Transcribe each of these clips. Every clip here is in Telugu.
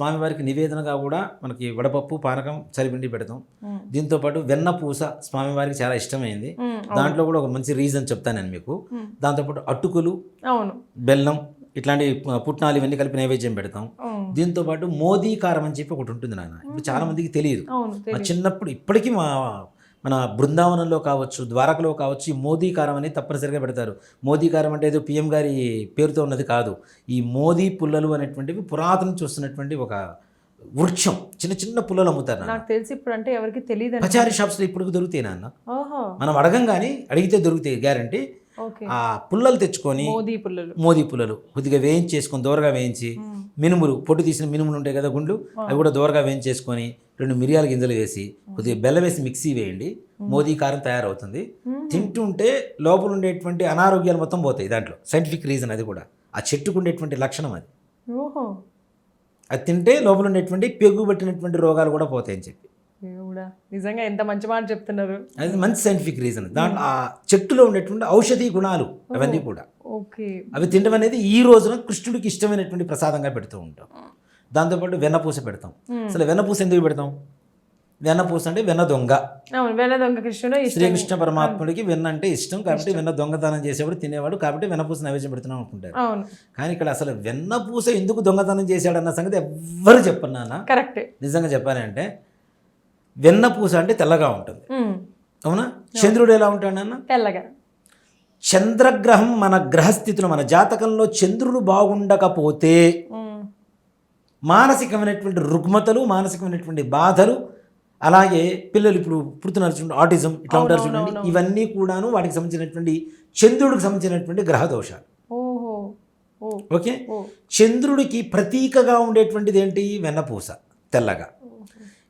స్వామివారికి నివేదనగా కూడా మనకి వడపప్పు పానకం చలిపిండి పెడతాం. దీంతో పాటు వెన్న పూస స్వామివారికి చాలా ఇష్టమైంది. దాంట్లో కూడా ఒక మంచి రీజన్ చెప్తాను నేను మీకు. దాంతోపాటు అటుకులు అవును బెల్లం ఇట్లాంటి పుట్నాలు ఇవన్నీ కలిపి నైవేద్యం పెడతాం. దీంతో పాటు మోదీ కారం అని చెప్పి ఒకటి ఉంటుంది నాన్న ఇప్పుడు చాలా మందికి తెలియదు అవును మా తెలియదు. చిన్నప్పుడు ఇప్పటికీ మా మన బృందావనంలో కావచ్చు ద్వారకలో కావచ్చు ఈ మోదీ కారం అనేది తప్పనిసరిగా పెడతారు. మోదీ కారం అంటే ఏదో పిఎం గారి పేరుతో ఉన్నది కాదు. ఈ మోదీ పుల్లలు అనేటువంటివి పురాతనం చూస్తున్నటువంటి ఒక వృక్షం. చిన్న చిన్న పుల్లలు అమ్ముతారు నాకు తెలిసి ఇప్పుడు అంటే ఎవరికి తెలియదు పచారీ షాప్స్లో ఇప్పుడు దొరుకుతాయి నాన్న. మనం అడగంగానే అడిగితే దొరుకుతాయి గ్యారంటీ. ఆ పుల్లలు తెచ్చుకొని మోదీ పుల్లలు. కొద్దిగా వేయించేసుకొని దూరగా వేయించి. మినుములు పొట్టు తీసిన మినుములు ఉంటాయి కదా గుండ్లు అవి కూడా దూరగా వేయించేసుకొని రెండు మిరియాల గింజలు వేసి కొద్దిగా బెల్లం వేసి మిక్సీ వేయండి. మోదీ కారం తయారవుతుంది. తింటుంటే లోపల ఉండేటువంటి అనారోగ్యాలు మొత్తం పోతాయి దాంట్లో. సైంటిఫిక్ రీజన్ అది కూడా. ఆ చెట్టుకు ఉండేటువంటి లక్షణం అది. ఓహో. అది తింటే లోపల ఉండేటువంటి పెగు పట్టినటువంటి రోగాలు కూడా పోతాయని చెప్పి. దేవుడా నిజంగా ఎంత మంచి మాట చెప్తున్నారు. అది మంచి సైంటిఫిక్ రీజన్ దాంట్లో ఆ చెట్టులో ఉండేటువంటి ఔషధీ గుణాలు అవన్నీ కూడా. ఓకే. అవి తినడం అనేది ఈ రోజున కృష్ణుడికి ఇష్టమైనటువంటి ప్రసాదంగా పెడుతూ ఉంటాం. దాంతోపాటు వెన్నపూస పెడతాం. అసలు వెన్నపూస ఎందుకు పెడతాం? వెన్నపూస అంటే వెన్న దొంగ. వెన్న దొంగ కృష్ణుడు శ్రీకృష్ణ పరమాత్ముడికి వెన్న అంటే ఇష్టం కాబట్టి వెన్న దొంగతనం చేసేవాడు తినేవాడు కాబట్టి వెన్నపూస నైవేద్యం పెడుతున్నాం అనుకుంటారు. కానీ ఇక్కడ అసలు వెన్నపూస ఎందుకు దొంగతనం చేశాడన్న సంగతి ఎవ్వరు చెప్పరు నాన్న. కరెక్టే. నిజంగా చెప్పాలి అంటే వెన్నపూస అంటే తెల్లగా ఉంటుంది. అవునా? చంద్రుడు ఎలా ఉంటాడు నాన్న తెల్లగా. చంద్రగ్రహం మన గ్రహస్థితులు మన జాతకంలో చంద్రుడు బాగుండకపోతే. మానసికమైనటువంటి రుగ్మతలు మానసికమైనటువంటి బాధలు అలాగే పిల్లలు ఇప్పుడు పుడుతున్నారు చూడండి ఆటిజం ఇట్లా ఉంటారు చూడండి. ఇవన్నీ కూడాను వాటికి సంబంధించినటువంటి చంద్రుడికి సంబంధించినటువంటి గ్రహ దోషాలు. ఓకే? చంద్రుడికి ప్రతీకగా ఉండేటువంటిది ఏంటి? వెన్నపూస తెల్లగా.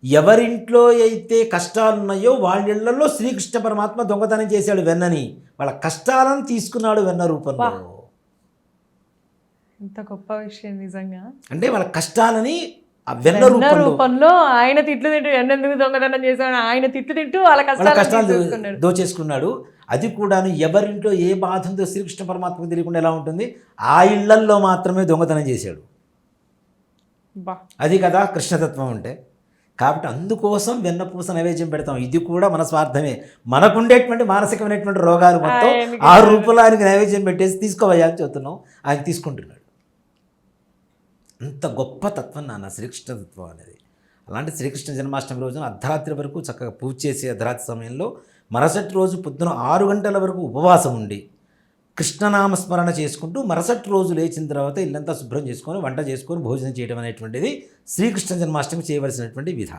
ఎవరింట్లో అయితే కష్టాలు ఉన్నాయో వాళ్ళ ఇళ్ళలో శ్రీకృష్ణ పరమాత్మ దొంగతనం చేశాడు వెన్నని. వాళ్ళ కష్టాలను తీసుకున్నాడు వెన్న రూపంలో. ఎంత గొప్ప విషయం నిజంగా. అంటే వాళ్ళ కష్టాలని ఆ వెన్న రూపంలో. ఆయన తిట్లు తింటూ ఎన్నెందుకు దొంగతనం చేశాడు? ఆయన తిట్లు తింటూ వాళ్ళ కష్టాలు. దోచేసుకున్నాడు. అది కూడాను ఎవరింట్లో ఏ బాధ ఉందో శ్రీకృష్ణ పరమాత్మకు తెలియకుండా ఎలా ఉంటుంది? ఆ ఇళ్ళల్లో మాత్రమే దొంగతనం చేశాడు. అది కదా కృష్ణతత్వం అంటే. కాబట్టి అందుకోసం వెన్నపూస నైవేద్యం పెడతాం. ఇది కూడా మన స్వార్థమే. మనకుండేటువంటి మానసికమైనటువంటి రోగాలు మొత్తం ఆ రూపంలో ఆయనకి నైవేద్యం పెట్టేసి తీసుకోవయ్యా అని చెప్తున్నాం. ఆయన తీసుకుంటున్నాడు. అంత గొప్ప తత్వం నాన్న శ్రీకృష్ణ తత్వం అనేది. అలాంటి శ్రీకృష్ణ జన్మాష్టమి రోజున అర్ధరాత్రి వరకు చక్కగా పూజ చేసే అర్ధరాత్రి సమయంలో మరుసటి రోజు పొద్దున ఆరు గంటల వరకు ఉపవాసం ఉండి కృష్ణనామస్మరణ చేసుకుంటూ మరుసటి రోజు లేచిన తర్వాత ఇల్లంతా శుభ్రం చేసుకొని వంట చేసుకొని భోజనం చేయడం అనేటువంటిది శ్రీకృష్ణ జన్మాష్టమి చేయవలసినటువంటి విధానం.